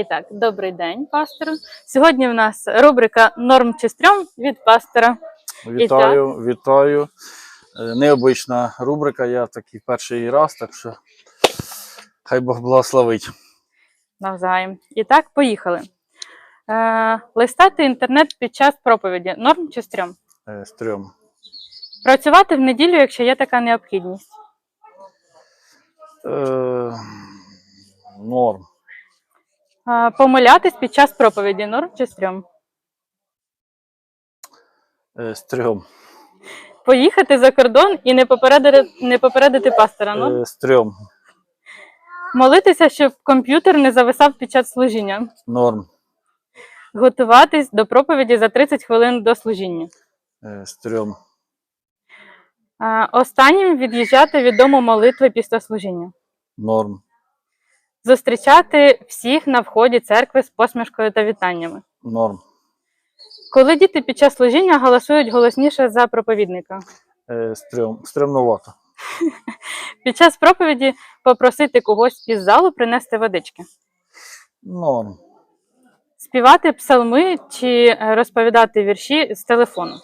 І так, добрий день, пастору. Сьогодні в нас рубрика Норм чи стрьом від пастора. Вітаю, вітаю. Е, Необична рубрика, я такий перший раз, так що хай Бог благословить. Навзаєм. І так, поїхали. Е, листати інтернет під час проповіді. Норм чи стрьом? Е, Стрьом. Працювати в неділю, якщо є така необхідність. Е, Норм. Помилятись під час проповіді. Норм чи стрьом? Е, Стрьом. Поїхати за кордон і не попередити, не попередити пастора. Норм? Е, Стрьом. Молитися, щоб комп'ютер не зависав під час служіння. Норм. Готуватись до проповіді за 30 хвилин до служіння. Е, Стрьом. Останнім від'їжджати від дому молитви після служіння. Норм. Зустрічати всіх на вході церкви з посмішкою та вітаннями. Норм. Коли діти під час служіння голосують голосніше за проповідника. Е, Стрьом. Стремнувато. Під час проповіді попросити когось із залу принести водички. Норм. Співати псалми чи е, розповідати вірші з телефону.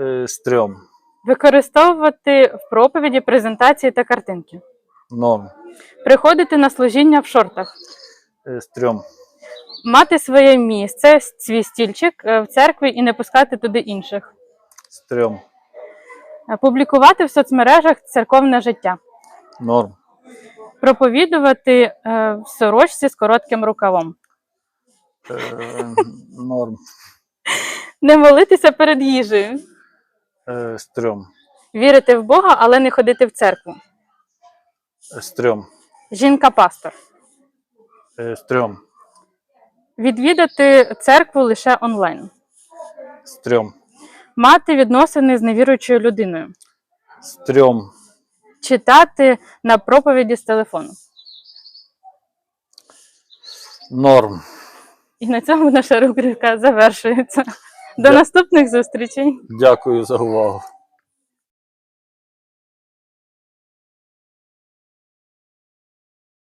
Е, Стрьом. Використовувати в проповіді презентації та картинки. Норм. Приходити на служіння в шортах. Е, Стрьом. Мати своє місце, свій стільчик е, в церкві і не пускати туди інших. Стрьом. Е, Публікувати в соцмережах церковне життя. Норм. Проповідувати в сорочці з коротким рукавом. Е, Норм. Не молитися перед їжею. Е, Стрьом. Вірити в Бога, але не ходити в церкву. Е, Стрьом. Жінка-пастор. Е, Стрьом. Відвідати церкву лише онлайн. Стрьом. Мати відносини з невіруючою людиною. Стрьом. Читати на проповіді з телефону. Норм. І на цьому наша рубрика завершується. До Дя- наступних зустрічей! Дякую за увагу.